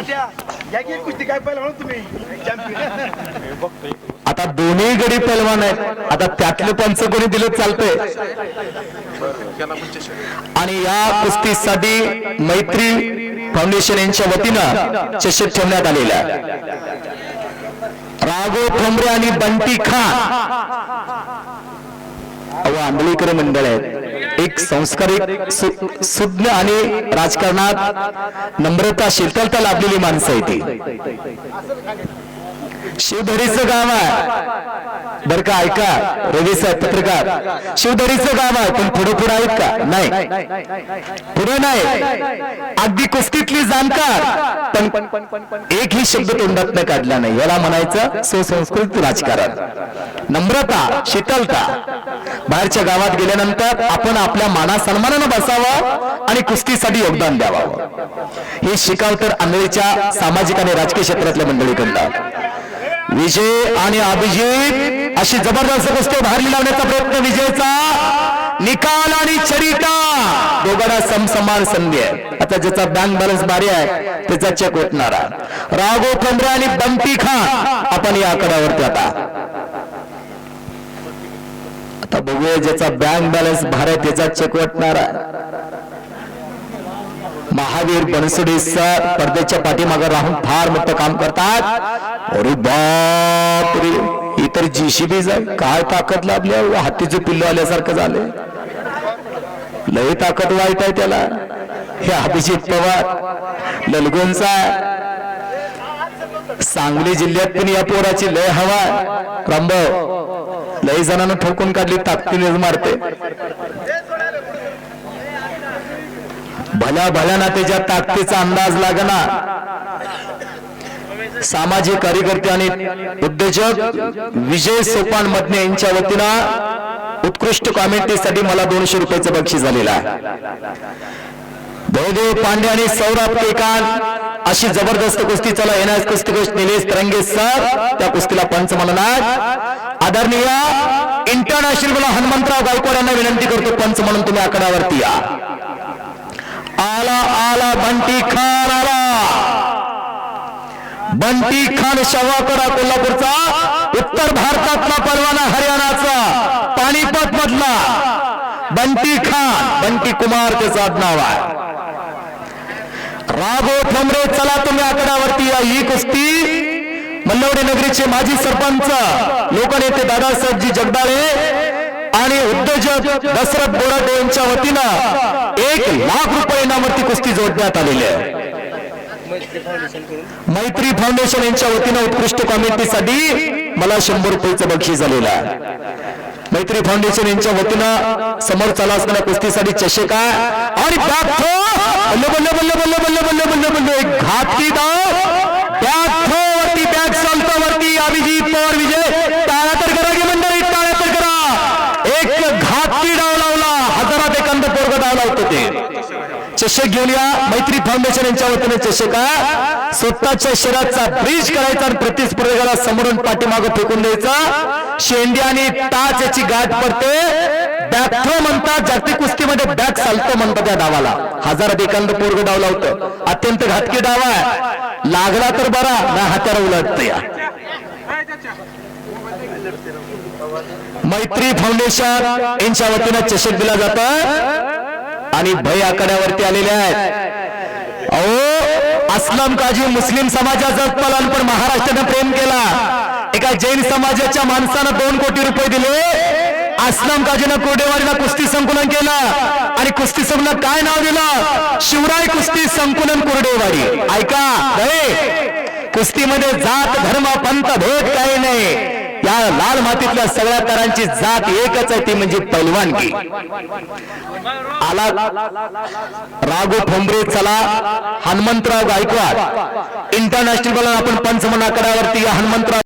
तात्या या की कुस्ती काय पहिला म्हणून तुम्ही? चॅम्पियन आता दोन्ही गडी पैलवान आहेत. आता त्यातलं पंच कोणी दिले चालतंय. आणि या कुस्तीसाठी मैत्री फाउंडेशन यांच्या वतीनं चषक ठेवण्यात आलेला आहे. राघव ठोंबरे आणि बंटी खान. अहो आंधळीकर मंडळ आहेत. एक संस्कारिक सुज्ञ आणि राजकारणात नम्रता शीतलता लाभलेली माणसं आहे ती. शिवधरीचं गाव आहे. बर का ऐका रवी साहेब पत्रकार. शिवधरीचं गाव आहे पण पुढे पुढे आहेत का? नाही. पुढे नाही. अगदी कुस्तीतली जाणकार. पण एकही शब्द तोंडात न काढला नाही. याला म्हणायचं सुसंस्कृत राजकारण. नम्रता शीतलता. बाहेरच्या गावात गेल्यानंतर आपण आपल्या माना सन्मानानं बसावं आणि कुस्तीसाठी योगदान द्यावं. हे शिकाव तर आंधळीच्या सामाजिक आणि राजकीय क्षेत्रातल्या मंडळी करतात विजय आणि अभिजित अशी जबरदस्त कुस्ती बाहेर लावण्याचा प्रयत्न विजयचा. निकाल आणि चरिता. दोघांना समसमान संधी आहे. आता ज्याचा बँक बॅलन्स भारी आहे त्याचा चेक उठणारा राघो खंद्रे आणि बंटी खान. आपण या आकड्यावरती आता. आता बघूया ज्याचा बँक बॅलन्स भारी आहे त्याचा चेक वाटणारा महावीर बनसुडे सर पडद्याच्या पाठीमागे राहून फार मोठं काम करतात. अरे बाप रे ही तर जीसीबी काय ताकद लाभली आहे? हत्तीचं पिल्लू आल्यासारखं झालं लय ताकद वाईट आहे त्याला. हे अभिजित पवार ललगोंचा सांगली जिल्ह्यात पण या पोराची लय हवा. आहे. रामभाऊ लय जणांना ठोकून काढली ताकदीने मारते. भल्या भल्याना त्याच्या ताकदीचा अंदाज लागना. सामाजिक कार्यकर्ते आणि उद्योजक विजय सोपान मधने यांच्या वतीनं उत्कृष्ट कॉमेंट्रीसाठी मला दोनशे रुपयाचं बक्षीस झालेलं आहे. बहुदेव पांडे आणि सौरभ केकान अशी जबरदस्त कुस्ती चला येण्यास कुस्ती निलेश तरंगे सर त्या कुस्तीला पंच म्हणणार आदरणीय इंटरनॅशनल हनुमंतराव गायकवाड यांना विनंती करतो पंच म्हणून तुम्ही आकड्यावरती या. आला आला बंटी खान आला. बंटी खान शवाकडा कोल्हापूरचा उत्तर भारतातला परवाना हरियाणाचा पाणीपत मधला बंटी खान बंटी कुमार त्याचं नाव आहे. राघव ठोंबरे चला तुम्ही आकड्यावरती या ही कुस्ती. मल्लवडे नगरीचे माजी सरपंच लोकनेते दादासाहेबजी जगदाळे आणि उद्योजक दशरथ बोराटे यांच्या वतीनं एक लाख रुपये इनामवरती कुस्ती जोडण्यात आलेली आहे. मैत्री फाउंडेशन यांच्या वतीनं उत्कृष्ट कॉमेंट्रीसाठी मला शंभर रुपयाचं बक्षीस झालेलं आहे. मैत्री फाउंडेशन यांच्या वतीनं समोर चालू असणाऱ्या कुस्तीसाठी चषक आहे. आणि back throw. बल्ले बल्ले बल्ले बल्ले बल्ले एक घातकी डाव बॅक थ्रो वरती बॅक सॉल्ट वरती अभिजित पवार विजय. टाळा तर करा की मंडळी टाळा तर करा. एक घातकी डाव लावला. हजारात एकांत पोरग डाव लावतो ते. चषक घेऊन या. मैत्री फाउंडेशन यांच्या वतीने चषक आहे स्वतःच्या शरीराचा ब्रिज करायचा आणि प्रतिस्पर्धकाला समोरून पाठीमागं फेकून द्यायचा. शेंडी आणि टाच याची गाठ पडते. बॅक थ्रो म्हणतात. जागतिक कुस्तीमध्ये बॅक चालतो म्हणतात त्या डावाला. हजारात एखादं पोरग डाव लावतं. अत्यंत घातकी डाव आहे. लागला तर बरा ना हाताला उलट या. मैत्री फाउंडेशन यांच्या वतीनं चषक दिला जात. आणि भय आकड्यावरती आलेले आहेत. अहो अस्लम काजी मुस्लिम समाजाचा पालन पण महाराष्ट्रानं प्रेम केला. एका जैन समाजाच्या माणसानं दोन कोटी रुपये दिले. अस्लम काजीनं कोडेवाडीला कुस्ती संकुलन केलं. आणि कुस्ती संकुलन काय नाव दिलं? शिवराय कुस्ती संकुलन कोरडेवाडी. ऐका कुस्तीमध्ये जात धर्म पंथ भेद काही नाही. या लाल मातीतल्या सगळ्या तरांची जात एकच आहे ती म्हणजे पैलवानगी. आला राघो ठोंबरे चला. हनुमंतराव गायकवाड. इंटरनॅशनल आपण आपण पंचमनाकडावरती हनुमंतराव